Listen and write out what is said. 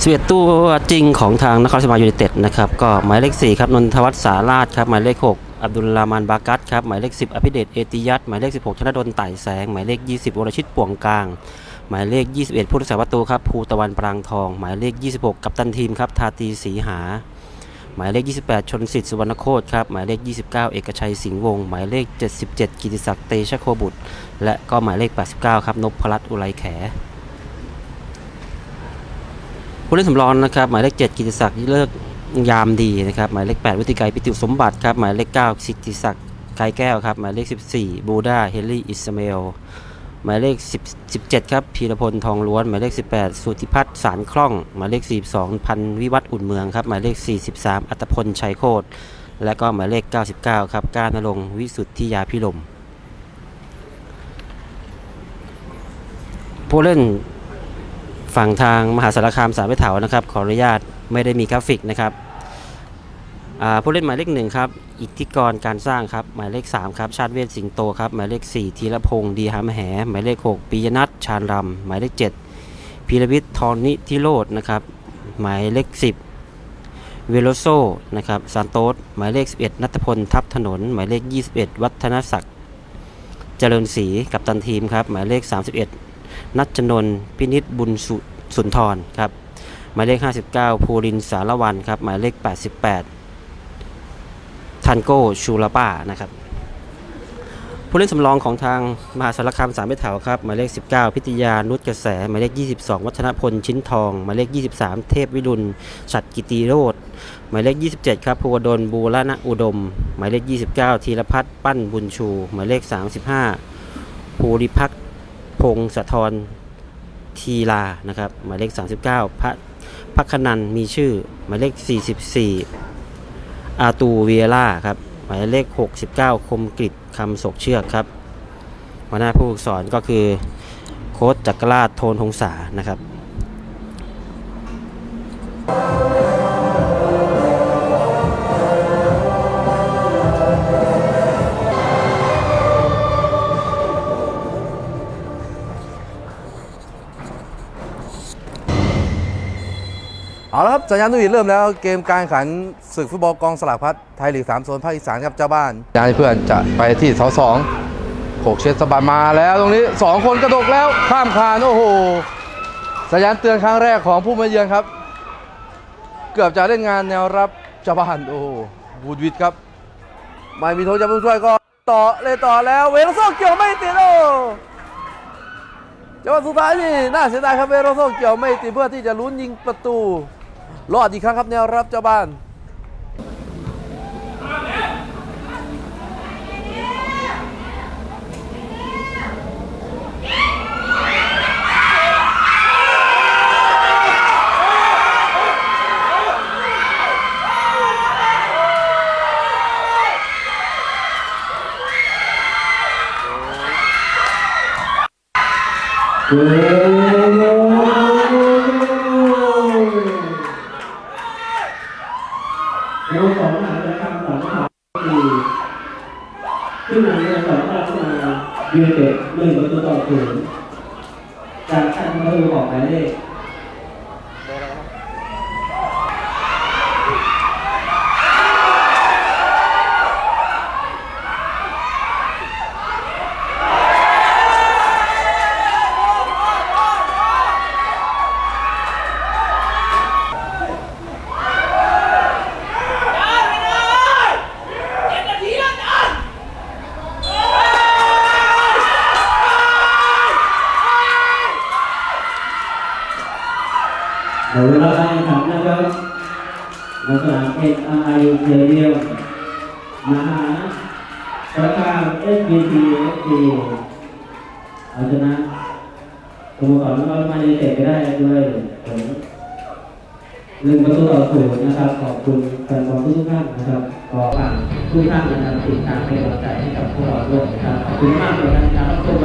สเวียตัวจริงของทางนครราชสีมายูไนเต็ดนะครับก็หมายเลข4ครับนนทวัฒน์สาราชครับหมายเลข6อับดุลลามานบากัตครับหมายเลข10อภิเดชเอติยัตหมายเลข16ธนะดลไต่แสง หมายเลข20วรชิตป่วงกลาง หมายเลข21ผู้รักษาประตูครับภูตะวันปรางทอง หมายเลข26กัปตันทีมครับทาตีสีหา หมายเลข28ชนสิทธิ์สุวรรณโคตรครับหมายเลข29เอกชัยสิงห์วงศ์หมายเลข77กิติศักดิ์เตชะโคบุตร และก็หมายเลข89ครับนพรัตน์อุไรแข ผู้เล่นสำรองนะครับหมายเลข7กิติศักดิ์เลิกยามดีนะครับหมายเลข8วิติไกรปิติสมบัติครับหมายเลข9สิทธิศักดิ์ไกรแก้วครับหมายเลข 14 บูดาเฮนรี่อิสมาเอลหมายเลข10 17ครับพีรพลทองล้วนหมายเลข 18 สุธิพัฒน์สารคล่องหมายเลข 42 พันวิวัฒน์อุ่นเมืองครับหมายเลข 43 อัตพลชัยโคตรและก็หมายเลข 99 ครับก้านรงค์วิสุทธิยาพิรมผู้เล่น ฝั่งทางมหาสารคามสามพิเถานะครับ ขออนุญาตไม่ได้มีกราฟิกนะครับผู้เล่นหมายเลขหนึ่งครับ อิทธิกรการสร้างครับ หมายเลข 3 ครับ ชาติเวชสิงโตครับ หมายเลข 4 ธีรพงศ์ดีหามแห หมายเลข 6ปิยนัทชาญรำหมายเลข 7พีรวิทย์ทรนิธิโรจน์นะครับ หมายเลข 10 เวโลโซนะครับซานโตสหมายเลข 11 นัทพลทับถนน หมายเลข 21 วัฒนศักดิ์เจริญศรีกับตันทีมครับ หมายเลข 31 นัชนน์พินิษบุญสุสุนทรครับหมายเลข 59 ภูรินสารวันครับหมายเลข 88 ทันโก้ชูลาป้านะครับผู้เล่นสำรองของทางมหาสารคามสามเมถาครับหมายเลข 19 พิทยานุชกระแสหมายเลข 22 วัฒนพลชิ้นทองหมายเลข 23 เทพวิรุณฉัดกิติโรธหมายเลข 27 ครับภูวดลบูรณะอุดม หมายเลข 29 ธีรพัฒน์ปั้นบุญชู หมายเลข 35 ภูริพัก พงศธรทีลานะครับหมายเลข 39 พระพักคนันมีชื่อหมายเลข 44 อาตูเวียล่าครับหมายเลข 69 คมกริดคำศกเชือกครับหัวหน้าผู้ฝึกสอนก็คือโค้ชจักรราชโทนทงษานะครับ เอาละครับสัญญาณตุยเริ่มแล้วเกมการแข่งขันศึกฟุตบอลกองสลากพัดไทยลีก3โซนภาคอีสานครับเจ้าบ้านยายเพื่อนจะไปที่เสาสองโขกเช็ดสบายมาแล้วตรงนี้ 2 คนกระดกแล้วข้ามคานโอ้โหสัญญาณเตือนครั้งแรกของผู้มาเยือนครับ เกือบจะเล่นงานแนวรับเจ้าบ้านโอ้โหบูดวิดครับ ไม่มีโทษจะผู้ช่วยก็ต่อเลยต่อแล้วเวโรโซเกี่ยวไม่ติดโอ้จังหวะสุดท้ายนี่น่าเสียดายครับเวโรโซเกี่ยวไม่ติดเพื่อที่จะลุ้นยิงประตู รอดอีกครั้งครับแนวรับเจ้าบ้านเร ขึ้นมาเนี่ยสองข่าวขึ้นมายูไนเต็ดหนึ่งประตูต่อศูนย์จากการประตูของหมายเลข เดี๋ยวเวลาการแข่งขันะครับในสนามเอ็นไอเทเดียมมหาสารคามเอสบีทีเอสดีเอาชนะสโมสรนครมาเลเซียไปได้ด้วยผลหนึ่งประตูต่อศูนย์นะครับ ขอบคุณแฟนบอลทุกท่านนะครับขอฝากทุกท่านนะครับติดตามเป็นกำลังใจให้กับพวกเราด้วยนะครับขอบคุณมากเลยนะครับ